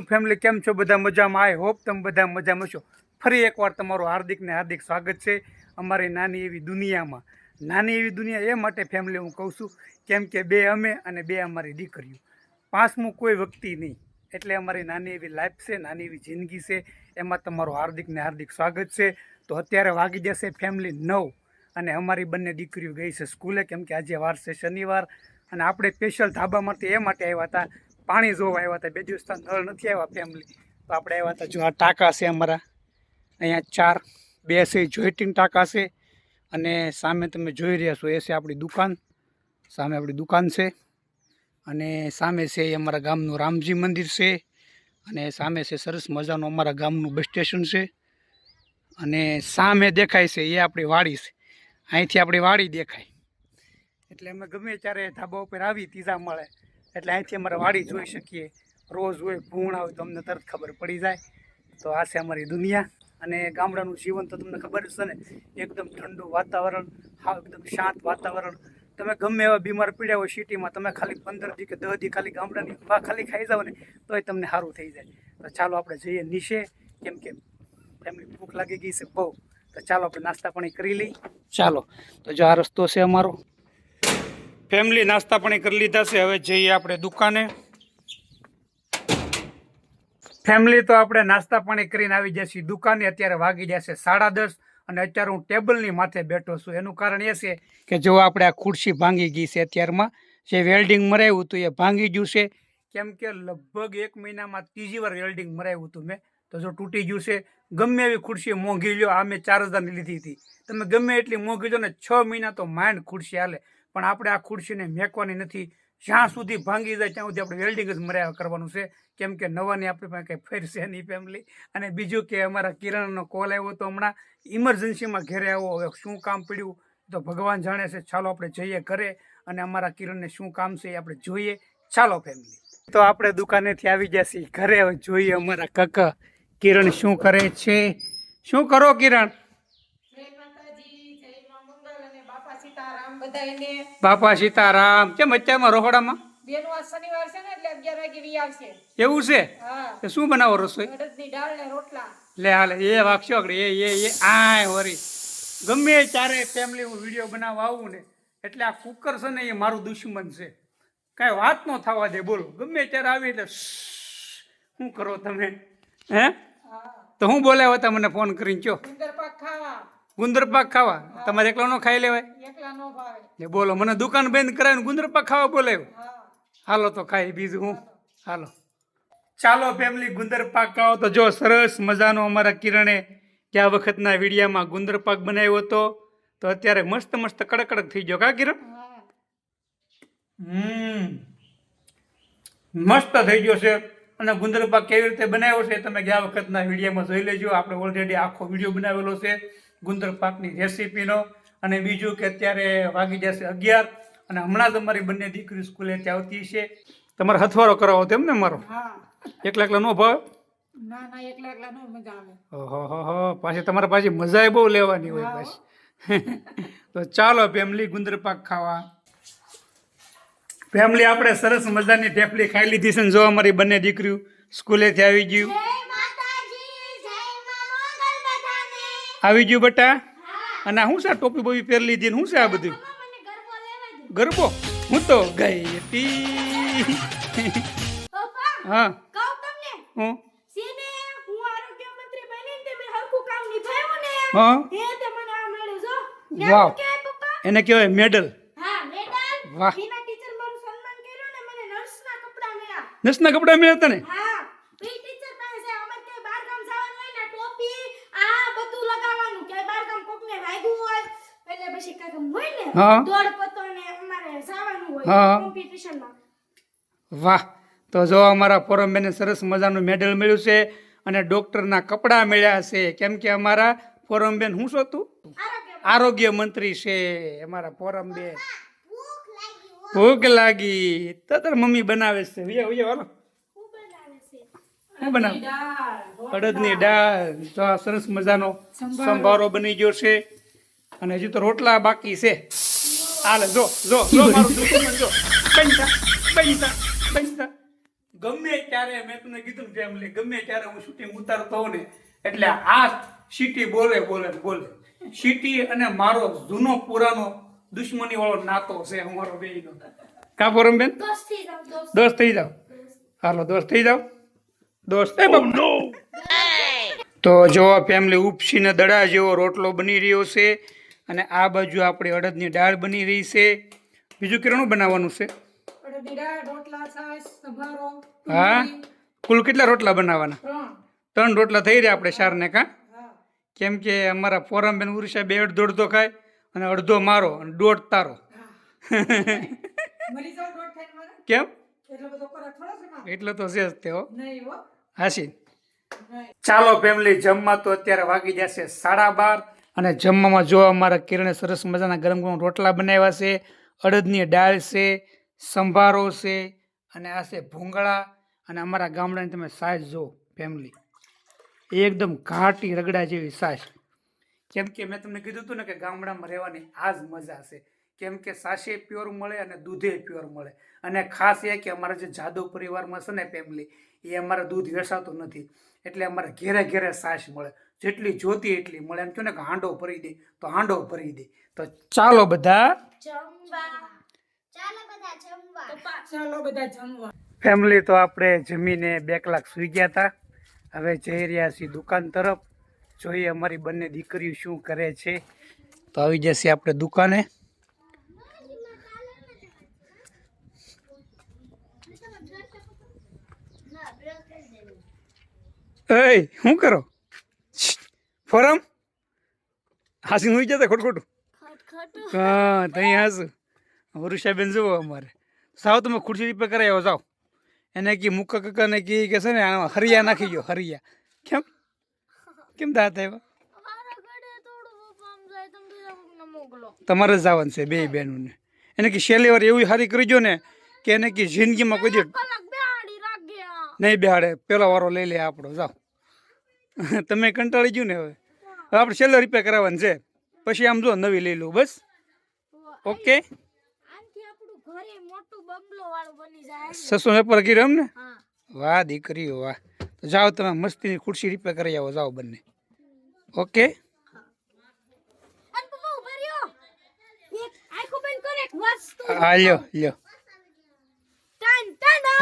YouTube family કેમ છો? બધા મજામાં? આઈ હોપ તમે બધા મજામાં છો. ફરી એકવાર તમારું હાર્દિક ને હાર્દિક સ્વાગત છે અમારી નાની એવી દુનિયામાં. નાની એવી દુનિયા એ માટે ફેમિલી હું કહું છું, કેમ કે બે અમે અને બે અમારી દીકરીઓ. પાંચમું કોઈ વ્યક્તિ નહીં. એટલે અમારી નાની એવી લાઈફ છે, નાની એવી જિંદગી છે. એમાં તમારું હાર્દિક ને હાર્દિક સ્વાગત છે. તો અત્યારે વાગી જશે ફેમિલી નવ અને અમારી બંને દીકરીઓ ગઈ છે સ્કૂલે, કેમ કે આજે વાર છે શનિવાર. અને આપણે સ્પેશિયલ ધાબામાંથી એ માટે આવ્યા હતા પાણી જોવા આવ્યા હતા. બે દિવસ તો નળ નથી આવ્યા ફેમિલી તો આપણે આવ્યા હતા જો આ ટાંકા છે અમારા. અહીંયા ચાર, બે છે જોઈટિંગ ટાંકા છે. અને સામે તમે જોઈ રહ્યા છો, એ છે આપણી દુકાન. સામે આપણી દુકાન છે. અને સામે છે અમારા ગામનું રામજી મંદિર છે. અને સામે છે સરસ મજાનું અમારા ગામનું બસ સ્ટેશન છે. અને સામે દેખાય છે એ આપણી વાડી છે. અહીંથી આપણી વાડી દેખાય. એટલે અમે ગમે ત્યારે ધાબા ઉપર આવી ત્રીજા મળે. એટલે અહીંથી અમારે વાડી જોઈ શકીએ. રોજ હોય, ભૂણ આવે તો અમને તરત ખબર પડી જાય. તો આ છે અમારી દુનિયા. અને ગામડાનું જીવન તો તમને ખબર છે ને, એકદમ ઠંડુ વાતાવરણ, હા, એકદમ શાંત વાતાવરણ. તમે ગમે એવા બીમાર પીડ્યા હોય સિટીમાં, તમે ખાલી પંદર દી કે દહ દી ખાલી ગામડાની હવા ખાલી ખાઈ જાઓ ને, તોય તમને સારું થઈ જાય. તો ચાલો આપણે જઈએ નીચે. કેમ કે એમની ભૂખ લાગી ગઈ છે બહુ. તો ચાલો આપણે નાસ્તા પાણી કરી લઈ ચાલો. તો જો આ રસ્તો છે અમારો. ફેમિલી નાસ્તા પાણી કરી લીધા છે. હવે જઈએ આપણે દુકાને. ફેમિલી તો આપણે નાસ્તા પાણી કરીને આવી જશે દુકાને. અત્યારે વાગી જશે સાડા દસ અને અત્યારે હું ટેબલની માથે બેઠો છું. એનું કારણ એ છે કે જો આપણે આ ખુરશી ભાંગી ગઈ છે અત્યારમાં, જે વેલ્ડિંગ મરાવ્યું હતું એ ભાંગી ગયું છે. કેમ કે લગભગ એક મહિનામાં ત્રીજી વાર વેલ્ડિંગ મરાવ્યું હતું મેં. તો જો તૂટી ગયું છે, ગમે એવી ખુરશી મોંઘી લ્યો. આ મેં ચાર હજારની લીધી હતી. તમે ગમે એટલી મોંઘી લો ને છ મહિના તો માંડ ખુરશી હાલે. પણ આપણે આ ખુરશીને મેકવાની નથી. જ્યાં સુધી ભાંગી જાય ત્યાં સુધી આપણે વેલ્ડિંગ જ મર્યા કરવાનું છે. કેમ કે નવાની આપણી પાસે કંઈ ફેરશે નહીં ફેમિલી અને બીજું કે અમારા કિરણનો કોલ આવ્યો તો હમણાં ઇમરજન્સીમાં ઘરે આવો. હવે શું કામ પડ્યું? તો ભગવાન જાણે છે, ચાલો આપણે જઈએ ઘરે અને અમારા કિરણને શું કામ છે એ આપણે જોઈએ. ચાલો ફેમિલી તો આપણે દુકાનેથી આવી જશે ઘરે હવે જોઈએ અમારા કાકા કિરણ શું કરે છે. શું કરો કિરણ જય માતાજી જય મા મંગલ અને બાપા બાપા સીતારામ કેમ અત્યારમાં રોકડામાં બેનો આ શનિવાર છે ને એટલે અગિયાર વાગે વી આવશે. એવું છે? હા. તો શું બનાવો રસોઈ? અડદની દાળ ને રોટલા. લે હાલે એ આગળ એ એ એ આય હોરી ગમે ત્યારે ફેમિલી હું વીડિયો બનાવવા આવું ને એટલે આ કુકર છે ને એ મારું દુશ્મન છે. કાંઈ વાત ન થવા દે બોલો. ગમે ત્યારે આવી એટલે શું કરો તમે? હે? તો હું બોલાવ્યો હતા મને ફોન કરીને પાક ખાવા. ગુંદર પાક ખાવા. તમારે એકલાનો ખાઈ લેવાય? ને બોલો મને દુકાન બંધ કરાવીને ગુંદર પાક ખાવા બોલાવ્યો. હાલો તો ખાઈ બીજું હું? હાલો. ચાલો ફેમિલી ગુંદર પાક ખાઓ તો જો સરસ મજાનો અમારા કિરણે ગયા વખતના વિડીયામાં ગુંદર પાક બનાવ્યો હતો તો અત્યારે મસ્ત મસ્ત કડક કડક થઈ ગયો કા કિરણ? હમ. મસ્ત થઈ ગયો છે. અને ગુંદર પાક કેવી રીતે બનાવ્યો છે તમે ગયા વખતના વિડીયોમાં જોઈ લેજો. આપણે ઓલરેડી આખો વીડિયો બનાવેલો છે. ગુંદર પાકની રેસીપીનો. અને બીજું કે અત્યારે વાગી જશે અગિયાર અને હમણાં જ અમારી બંને દીકરી સ્કૂલેથી આવતી છે. તમારે હથવારો કરાવો તેમ ને મારો? એકલા એકલા નો ભાવ? ના ના એકલા એકલા નો મજા આવે. ઓહો હો હો. પાછી તમારે પાછી મજા બહુ લેવાની હોય પાછી. તો ચાલો ફેમિલી ગુંદર પાક ખાવા. ફેમિલી આપણે સરસ મજાની ઢેફલી ખાઈ લીધી છે ને જો અમારી બંને દીકરીઓ સ્કૂલેથી આવી ગયું. આવી ગયું બટા? અને શું છે ટોપી બોપી પહેરી લીધી ને શું છે આ બધું? ગરબો હું તો ગઈ હતી. હા. હું? વાહ એને કહેવાય મેડલ. વાહ. નર્સના કપડાં મેળવતા ને વાહ તો જો અમારા ફોરમબેને સરસ મજાનું મેડલ મળ્યું છે અને ડોક્ટરના કપડાં મળ્યા છે. કેમ કે અમારા ફોરમબેન શું શું હતું આરોગ્ય મંત્રી. છે અમારા ફોરમબેન ભૂખ લાગી તો તાર મમ્મી બનાવે છે. વિયા વિયા શું બનાવે અડદની દાળ તો આ સરસ મજાનો સંભારો બની ગયો છે. અને હજુ તો રોટલા બાકી છે. હાલે જો જો જો મારું દુશ્મન જો. બનતા બનતા બનતા ગમે ત્યારે મેં તમને કીધું ને ફેમિલી ગમે ત્યારે હું શૂટિંગ ઉતારતો હોઉં ને એટલે આ સિટી બોલે બોલે બોલે. સિટી અને મારો જૂનો પુરાનો દુશ્મની વાળો નાતો છે અમારો બેયનો. કા પોરમ બેન? દોસ્ત થઈ જાવ હાલો દોસ્ત થઈ જાવ દોસ્ત એ બાપુ. તો જો ફેમિલી ઉપસીને દડા જેવો રોટલો બની રહ્યો છે અને આ બાજુ આપણી અડદની દાળ બની રહી છે. બીજું કિરણું બનાવવાનું છે? હા? કુલ કેટલા રોટલા બનાવવાના ત્રણ. ત્રણ રોટલા થઈ રહ્યા આપણે સારને કાં? કેમ કે અમારા ફોરમબેન ઉર્ષા બે દોઢ ખાય અને અડધો મારો અને દોઢ તારો. મરી જાવ દોઢ ખાઈને મારે? કેમ? એટલો બધો ખોરાક થોડો છે મારે? એટલો તો છે જ તેઓ હાશી. હાસી ચાલો ફેમિલી જમવા તો અત્યારે વાગી જશે સાડા બાર. અને જમવામાં જો અમારા કિરણે સરસ મજાના ગરમ ગરમ રોટલા બનાવ્યા છે, અડદની દાળ છે, સંભારો છે અને આ છે ભૂંગળા અને અમારા ગામડાની તમે સાસ જો ફેમિલી એકદમ ઘાટી રગડા જેવી સાસ કેમ કે મેં તમને કીધું હતું ને કે ગામડામાં રહેવાની આ જ મજા છે. કેમ કે સાસે પ્યોર મળે અને દૂધે પ્યોર મળે. અને ખાસ એ કે અમારા જે જાદવ પરિવારમાં છે ને ફેમિલી એ અમારે દૂધ વેસાતું નથી. એટલે અમારે ઘેરે ઘેરે સાસ મળે. જેટલી જોતી એટલી મળે. એમ કહો ને કે હાંડો ભરી દે તો હાંડો ભરી દે. તો ચાલો બધા. ચાલો બધા જમવા. ચાલો બધા જમવા ફેમિલી તો આપણે જમીને બે કલાક સુઈ ગયા હતા. હવે જઈ રહ્યા છીએ દુકાન તરફ. જોઈએ અમારી બંને દીકરીઓ શું કરે છે. તો આવી જશે આપણે દુકાને. એય શું કરો? ફોરમ? હાસી હું જતા ખોટ ખોટું ખટખટું. હા તઈ હાસું. વરુષાબેન જુઓ અમારે. સાવ તમે ખુરશી રીપે આવો જાઓ. એને કી મુક્કા કક્કાને કી કે છે ને હરિયા નાખી ગયો હરિયા. કેમ? કેમ દાંત આવ્યા કોકને તમારે જ જવાનું છે બે બહેનોને. એને કે છેલ્લી વાર એવી હારી કરજો ને કે એને કે જિંદગીમાં કોઈ નહીં બેહાડે પેલો વારો લઈ લે આપણો જાઓ. તમે કંટાળી ગયું ને હવે? આપણે છેલ્લો રિપેર કરાવવાનું છે પછી આમ જો નવી લઈ લઉં બસ ઓકે સસો વેપાર કર્યો એમ ને વાહ દીકરીઓ વાહ તો જાઓ તમે મસ્તીની ખુરશી રિપેર કરી આવો જાઓ બંને ઓકે અને પપ્પા ઊભા રહ્યો એક આંખો બંધ કરો એક વસ્તુ હા લ્યો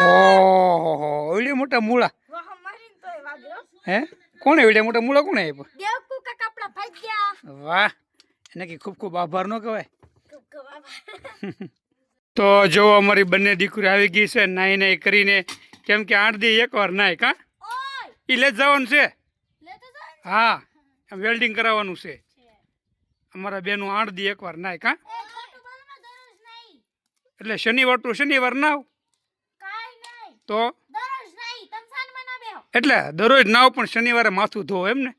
ઓહો ઓલી મોટા મૂળા હે કોણે ઓલી મોટા મૂળા કોણે આપ્યા દેવકુ કાકા આપણા ભાગ્યા વાહ. એને કે ખૂબ ખૂબ આભાર ન કહેવાય. તો જો અમારી બંને દીકરી આવી ગઈ છે નાઈ નાઈ કરીને. કેમ કે આઠ દી એકવાર નાય કા? એ લે જવાનું છે? હા. વેલ્ડિંગ કરાવવાનું છે. અમારા બેનું આઠ દી એકવાર નાય કા? એટલે શનિવાર ટુ શનિવાર તો? ના બેહો. એટલે દરરોજ નાવ પણ શનિવારે માથું ધો એમ ને?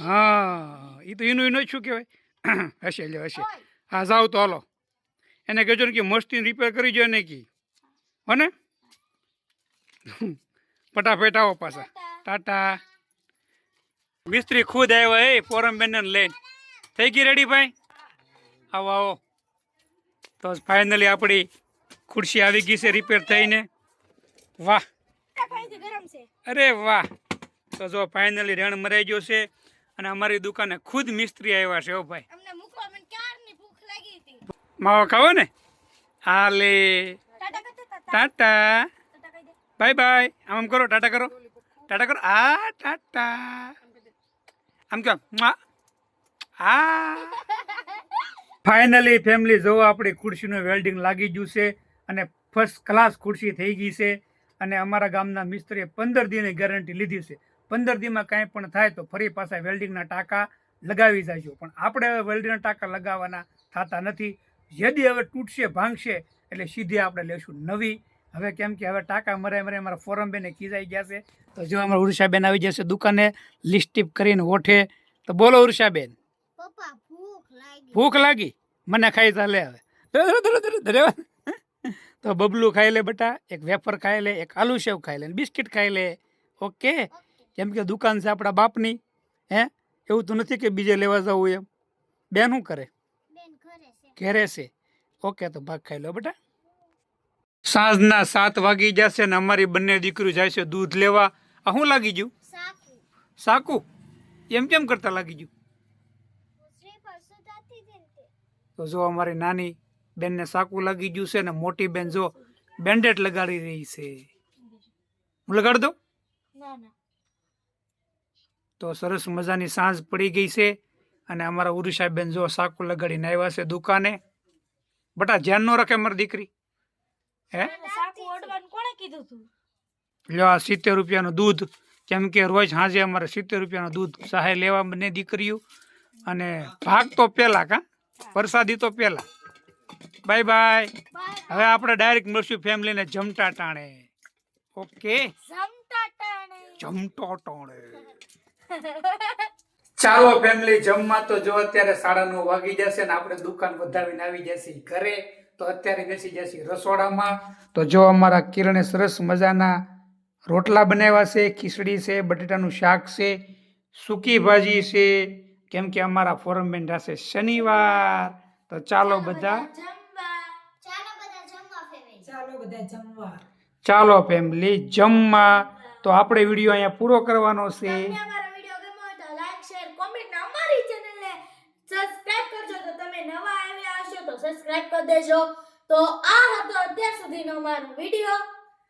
હા. એ તો એનું એનું શું કહેવાય? હશે લે હશે. હા જાઓ તો હાલો. એને કહેજો ને કે મસ્તી રિપેર કરી જોઈએ ને કી. હો ને ફટાફટ આવો પાછા. ટાટા. મિસ્ત્રી ખુદ આવ્યો એ પોરમ બેનને લઈને. થઈ ગઈ રેડી ભાઈ? આવો આવો. તો ફાઇનલી આપણી ખુરશી આવી ગઈ છે રિપેર થઈને. વાહ. અરે વાહ. તો જો ફાઇનલી રેણ મરાઈ ગયો છે. અને અમારી દુકાને ખુદ મિસ્ત્રી આવ્યા છે ઓ ભાઈ. માવો ખાવો ને? હાલે. ટાટા ભાઈ બાય બાય. આમ આમ કરો ટાટા કરો. ટાટા કરો. આ ટાટા. આમ કહો. આ. ફાઇનલી ફેમિલી જો આપણી ખુરશીનું વેલ્ડિંગ લાગી ગયું છે અને ફર્સ્ટ ક્લાસ ખુરશી થઈ ગઈ છે અને અમારા ગામના મિસ્ત્રીએ પંદર દિનની ગેરંટી લીધી છે. પંદર દીમાં કાંઈ પણ થાય તો ફરી પાછા વેલ્ડિંગના ટાંકા લગાવી જાયજો પણ આપણે હવે વેલ્ડિંગના ટાંકા લગાવવાના થતા નથી. જેદી હવે તૂટશે ભાંગશે એટલે સીધી આપણે લેશું નવી. હવે કેમ કે હવે ટાંકા મરે મરે અમારા ફોરમ બેને ખીજાઈ ગયા છે. તો જો અમારા ઉર્ષાબેન આવી જશે દુકાને લિસ્ટીપ કરીને ઓઠે. તો બોલો ઉર્ષાબેન. ભૂખ લાગી. મને ખાઈ ચાલે હવે. તો બબલું ખાઈ લે બટા એક વેફર ખાઈ લે એક આલુ સેવ ખાઈ લે બિસ્કિટ ખાઈ લે. ઓકે. કેમ કે દુકાન છે આપણા બાપની હે? એવું તો નથી કે બીજે લેવા જવું એમ. બેન શું કરે? ઘરે છે. ઓકે તો ભાગ ખાઈ લો બેટા. સાંજના સાત વાગી જશે ને અમારી બંને દીકરી જાય છે દૂધ લેવા. આ શું લાગી ગયું? સાકુ. એમ કેમ કરતા લાગી ગયું? તો. જો અમારી નાની બેનને સાકું લાગી ગયું છે ને મોટી બેન જો બેન્ડેડ લગાડી રહી છે. હું લગાડ દઉં? ના ના. તો સરસ મજાની સાંજ પડી ગઈ છે અને અમારા ઉરુષાબેન જો સાકુ લગાડીને આવ્યા છે દુકાને. બટા ધ્યાન ન રાખે મારી દીકરી. હે? લ્યો આ સિત્તેર રૂપિયાનું દૂધ. કેમ કે રોજ સાંજે અમારે સિત્તેર રૂપિયાનું દૂધ સહાય લેવા બંને દીકરીઓ. અને ભાગ તો પહેલા કા? વરસાદી તો પહેલાં બાય બાય. હવે આપણે ડાયરેક્ટ મળશું ફેમિલીને જમટા ટાણે. ઓકે? જમતા ટાણે. જમટો ટાણે. ચાલો ફેમિલી જમવા તો જો અત્યારે સાડા નવ વાગી જશે ને આપણે દુકાન વધાવીને આવી જશે ઘરે તો અત્યારે બેસી જશે રસોડામાં. તો જો અમારા કિરણે સરસ મજાના રોટલા બનાવ્યા છે ખીચડી છે બટેટાનું શાક છે સૂકી ભાજી છે કેમ કે અમારા ફોરમબેન રહેશે શનિવાર. તો ચાલો બધા ચાલો ફેમિલી ચાલો બધા જમવા. ચાલો ફેમિલી જમવા. તો આપણે વીડિયો અહીંયા પૂરો કરવાનો છે. નવા આવ્યા હશો તો સબસ્ક્રાઇબ કરી દેજો. તો આ હતો અત્યાર સુધીનો મારો વિડિયો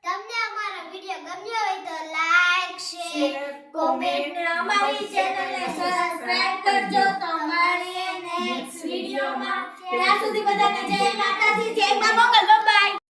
તમને અમારો વીડિયો ગમ્યો હોય તો લાઈક શેર કોમેન્ટ અને અમારી ચેનલને સબસ્ક્રાઇબ કરજો તો મળીએ નેક્સ્ટ વિડિયોમાં ત્યાં સુધી બધાને જય માતાજી જય બાબા બાય